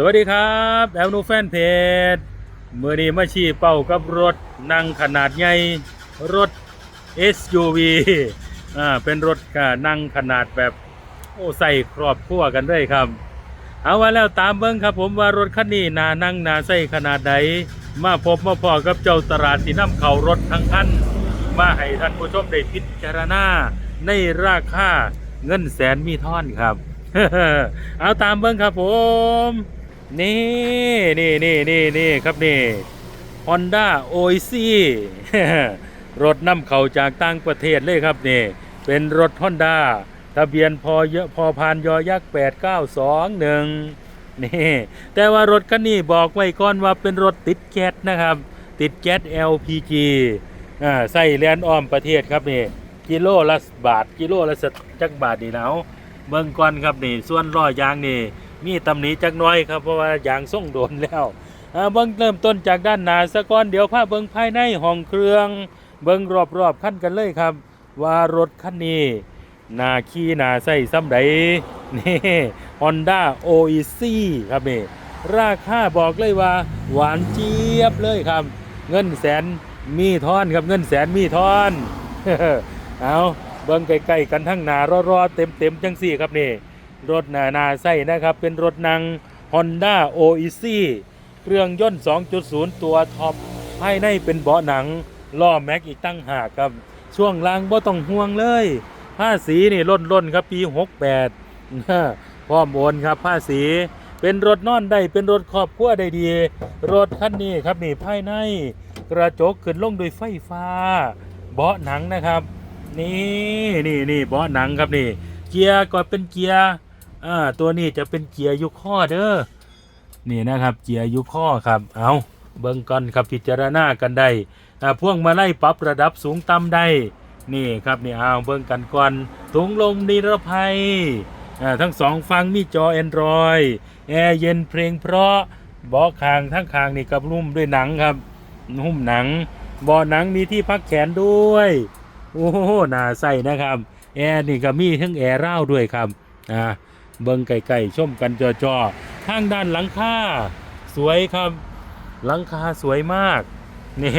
สวัสดีครับแอลนูแฟนเพจเมื่อนี้มาชี้เป้ากับรถนั่งขนาดใหญ่รถ SUV อ่าเป็นรถกานั่งขนาดแบบโอ้ใส่ครอบครัวกันด้วยครับ เอาว่าแล้วตามเบิ้งครับผมว่ารถคันนี้นานั่งนาใส่ขนาดใดมาพบมาพอกับเจ้าตลาดที่นำเขารถทั้งคันมาให้ท่านผู้ชมได้พิจารณาในราคาเงินแสนมีท่อนครับ เอาตามเบิ้งครับผม นี่นี่นี่นี่นี่ครับนี่ Honda o i c รถนำเข้าจากต่างประเทศเลยครับนี่ เป็นรถ Honda ทะเบียนพอเยอะพอพานยอยักษ์8921นี่แต่ว่ารถคันนี้บอกไว้ก่อนว่าเป็นรถติดแก๊สนะครับ ติดแก๊ส LPG อ่าใส่แลนอ้อมประเทศครับนี่กิโลละบาท กิโลละสักจักบาทนี่แล้วเบิ่งก่อนครับนี่ ส่วนล้อยางนี่ มีตำหนิจักน้อยครับเพราะว่ายางส่งโดนแล้วเบิ่งเริ่มต้นจากด้านหน้าซะก่อนเดี๋ยวพาเบิ่งภายในห้องเครื่อง เบิ่งรอบๆคันกันเลยครับ ว่ารถคันนี้หนาขี่หนาใส่ซ้ำใดนี่ Honda OEC ครับนี่ราคาบอกเลยว่า หวานเจี๊ยบเลยครับ เงินแสนมีทอนครับเงินแสนมีทอนเอาเบิ่งใกล้ๆกันทั้งหนารอๆเต็มๆจังสี่ครับนี่ รถหนาหนาใส่นะครับ เป็นรถนาง Honda OEC เครื่องยนต์ 2.0 ตัวท็อปภายในเป็นเบาะหนังล้อแม็กอีกตั้งหากครับ ช่วงล่างบ่ต้องห่วงเลยผ้าสีนี่ล้นล้นครับปี 68พร้อมโอนครับผ้าสีเป็นรถนอนได้เป็นรถครอบครัวได้ดี รถคันนี้ครับนี่ภายในกระจกขึ้นลงโดยไฟฟ้า เบาะหนังนะครับ นี่นี่นี่เบาะหนังครับนี่ เกียร์ก็เป็นเกียร์ อ่าตัวนี้จะเป็นเกียร์ยุคข้อเด้อนี่นะครับเกียร์ยุคข้อครับเอาเบิ่งก่อนครับพิจารณากันได้อ่าพ่วงมาไล่ปรับระดับสูงต่ำได้นี่ครับนี่เอาเบิ่งกันก่อนถุงลมนิรภัยอ่าทั้งสองฟังมีจอ Android แอร์เย็นเพลงเพราะเบาะคางทั้งคางนี่กับนุ่มด้วยหนังครับหุ้มหนังเบาะหนังมีที่พักแขนด้วย โอ้โหน่าใส่นะครับ แอร์นี่ก็มีทั้งแอร์เร่าด้วยครับ อ่า เบิ้งไก่ๆชมกันจอๆทางด้านหลังคาสวยครับหลังคาสวยมากนี่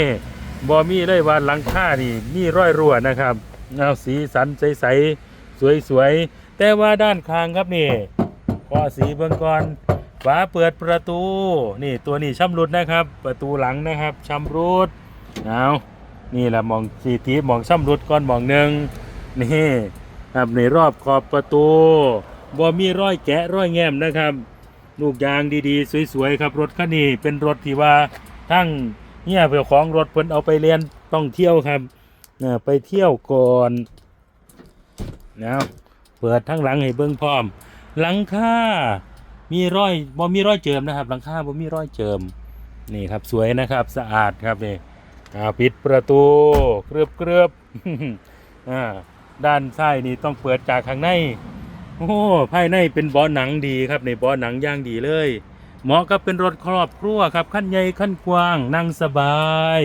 บอมี่เลยว่าหลังคานี่มีร้อยรั่วนะครับเอาสีสันใสๆสวยๆแต่ว่าด้านข้างครับนี่ขอสีเบื้องก่อนฝาเปิดประตูนี่ตัวนี้ชำรุดนะครับ ประตูหลังนะครับชำรุดเอานี่แหละมองสีทีมองซ้ำรุดก้อนมองหนึ่งนี่ครับในรอบขอบประตู บ่มีร้อยแกะร้อยแง้มนะครับ ลูกยางดีๆ สวยๆครับรถคันนี้เป็นรถที่ว่าทั้งเนี่ยเพื่อของรถเพิ่นเอาไปเรียนต้องเที่ยวครับอ่าไปเที่ยวก่อนนะเปิดทั้งหลังให้เบิ่งพร้อม หลังคามีร้อยบ่มีร้อยเจิมนะครับ หลังคาบ่มีร้อยเจิมนี่ครับสวยนะครับสะอาดครับนี่ปิดประตูเกลือบเกลือบอ่าด้านซ้ายนี่ต้องเปิดจากข้างใน โอ้ภายในเป็นเบาะหนังดีครับในเบาะหนังย่างดีเลย เหมาะกับเป็นรถครอบครัวครับขั้นใหญ่ขั้นกว้างนั่งสบาย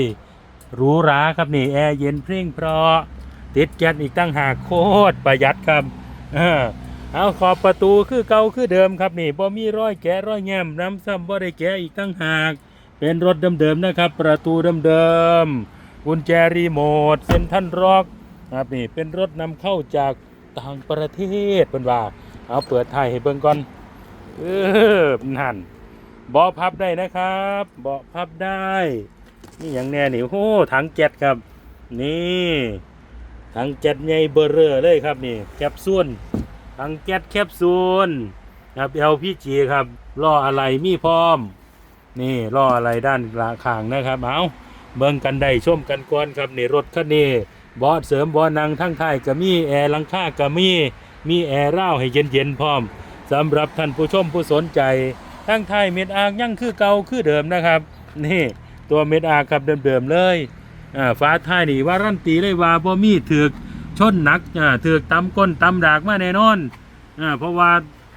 หรูหราครับนี่แอร์เย็นเพร่งเพราะติดแก๊สอีกตั้งหากโคตรประหยัดครับเอาขอบประตูคือเก่าคือเดิมครับนี่บ่มีร้อยแกะร้อยแง้มน้ำซ้ำบ่ได้แกะอีกตั้งหาก เป็นรถเดิมๆนะครับ ประตูเดิมๆกุญแจรีโมทเซ็นทรัลร็อกครับนี่เป็นรถนำเข้าจาก ต่างประเทศเป็นว่า เอาเปิดไทยให้เบิ่งก่อน เออนั่นเบาพับได้นะครับเบาพับได้ นี่อย่างแน่นี่โอ้ถังแก๊สครับ นี่ถังแก๊สใหญ่เบอร์เรอเลยครับนี่ แคปซูลถังแก๊สแคปซูลครับ LPG ครับล้ออะไรมีพร้อม นี่ล้ออะไรด้านหลังข้างนะครับ เอาเบิ่งกันได้ชมกันก่อนครับนี่รถคันนี้ บาะเสริมบาะนั่งทั้งไทยก็มีแอร์ลังค่าก็มีมีแอร์เร่าให้เย็นๆพร้อมสำหรับท่านผู้ชมผู้สนใจทั้งไทยเม็ดอางยั่งคือเก่าคือเดิมนะครับ นี่ตัวเม็ดอางครับเดิมๆเลยอ่าฟ้าไทยนี่ว่ารันตีเลยว่าบ่มีถือกชนหนักอ่าถือกตำก้นตำดากมาแน่นอนอ่าเพราะว่า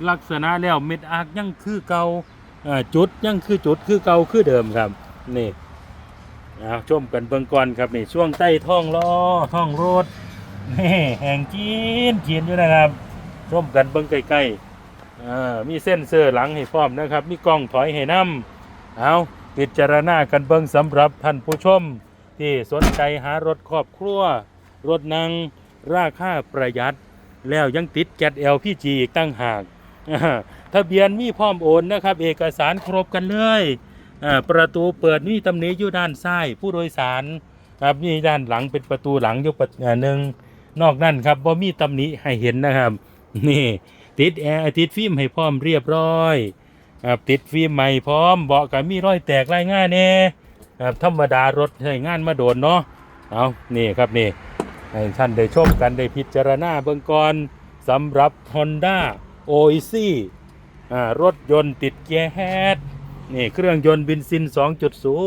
ลักษณะแล้วเม็ดอางยั่งคือเก่าอ่าจุดยั่งคือจุดคือเก่าคือเดิมครับนี่ เอาชมกันเบื้องก่อนครับนี่ช่วงใต้ท้องล้อท้องรถนี่แห่งจีนจีนอยู่นะครับชมกันเบื้องใกล้ๆอ่ามีเส้นเซอร์หลังให้พร้อมนะครับ มีกล้องถอยให้นํเอาพิจารณากันเบิ่งสำหรับท่านผู้ชม ที่สนใจหารถครอบครัว รถนังราคาประหยัด แล้วยังติดแก๊ส LPG อีกตั้งหากอ่าทะเบียนมีพร้อมโอนนะครับ เอกสารครบกันเลย ประตูเปิดมีตำหนิอยู่ด้านซ้ายผู้โดยสารครับนี่ด้านหลังเป็นประตูหลังอยู่ประอ่าหนึ่งนอกนั้นครับว่ามีตำหนิให้เห็นนะครับ นี่ ติดแอร์ติดฟิล์มให้พร้อมเรียบร้อยครับติดฟิล์มใหม่พร้อมเบาะก็มีรอยแตกรายง่ายแน่ครับธรรมดารถใช้งานมาโดนเนาะเอานี่ครับนี่ให้ท่านได้ชมกันได้พิจารณาเบื้องก่อนสำหรับ Honda o e c อ่ารถยนต์ติดแก๊ส นี่เครื่องยนต์บินซิน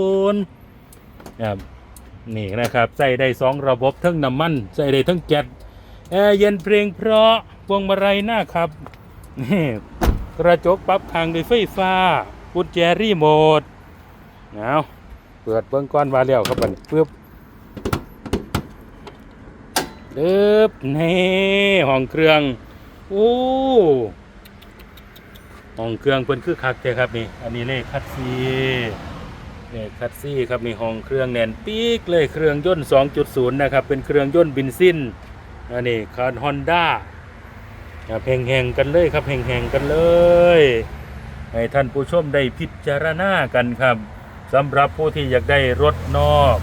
2.0ครับนี่นะครับใส่ได้ 2 ระบบทั้งน้ำมันใส่ได้ทั้งแก๊สแอร์เย็นเพลงเพราะพวงมาลัยหน้าครับนี่กระจกปรับทางด้วยไฟฟ้ากุญแจรีโมทเอาเปิดเบื้องก้อนวาแล้วครับมันปึ๊บดึบนี่ห้องเครื่อง โอ้ ห้องเครื่องเพิ่นคือคักแท้ครับนี่ อันนี้เลขคัดซีเลขคัดซีครับนี่ห้องเครื่องแน่นปีกเลยเครื่องยนต์ 2.0 นะครับ เป็นเครื่องยนต์บินซินอันนี้คาร์ฮอนด้าครับแห่งกันเลยครับแห่งๆกันเลยให้ท่านผู้ชมได้พิจารณากันครับสำหรับผู้ที่อยากได้รถนอก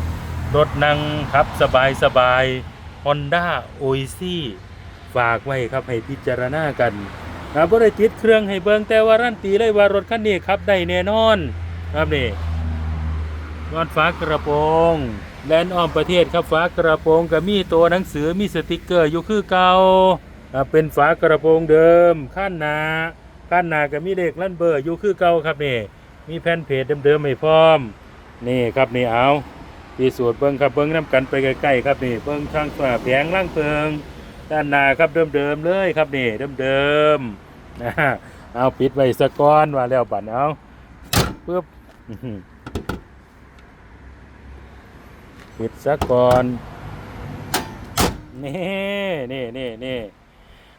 รถนั่งขับสบายสบาย Honda o i c ฝากไว้ครับให้พิจารณากัน ครับบ่ได้ติดเครื่องให้เบิ่งแต่ว่ารันตีเลยว่ารถคันนี้ขับได้แน่นอนครับนี่นอนฝากระโปรงแลนด์อ้อมประเทศครับฝากระโปรงก็มีตัวหนังสือมีสติกเกอร์อยู่คือเก่าเป็นฝากระโปรงเดิมขั้นหนาขั้นหนาก็มีเลขลั่นเบอร์อยู่คือเก่าครับนี่มีแผ่นเพจเดิมๆให้พร้อม นี่ครับนี่เอาพิสูจน์เบิ้งครับเบิ้งน้ำกันไปใกล้ๆครับนี่เบิ้งทางฝาแผงล่างเพิงด้านหน้าครับเดิมๆเลยครับนี่เดิมๆ นะเอาปิดไว้สะก้อนว่าแล้วบัดเอาปึ๊บอื้อปิดสะก่อนนี่นี่นี่นี่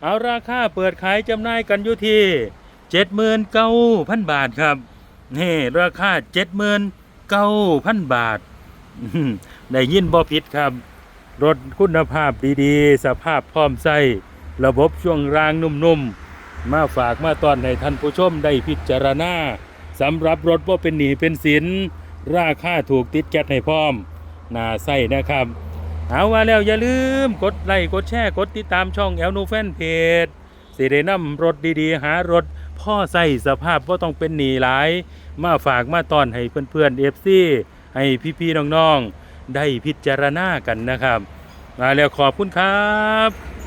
เอาราคาเปิดขายจำหน่ายกันอยู่ที่เจ็ดหมื่นเก้าพันบาทครับนี่ราคาเจ็ดหมื่นเก้าพันบาทได้ยินบ่ผิดครับ รถคุณภาพดีๆ สภาพพร้อมใส่ระบบช่วงรางนุ่มๆ มาฝากมาตอนให้ท่านผู้ชมได้พิจารณาสำหรับรถว่าเป็นหนีเป็นสิน ราคาถูกติดแก๊สให้พร้อมน่าใส่นะครับ เอาว่าแล้วอย่าลืมกดไลค์กดแชร์กดติดตามช่องแอลนูแฟนเพจสิได้นำรถดีๆ หารถพ่อใส่สภาพว่าต้องเป็นหนีหลาย มาฝากมาตอนให้เพื่อนๆเอฟซีให้พี่ๆน้องๆ ได้พิจารณากันนะครับมาแล้วขอบคุณครับ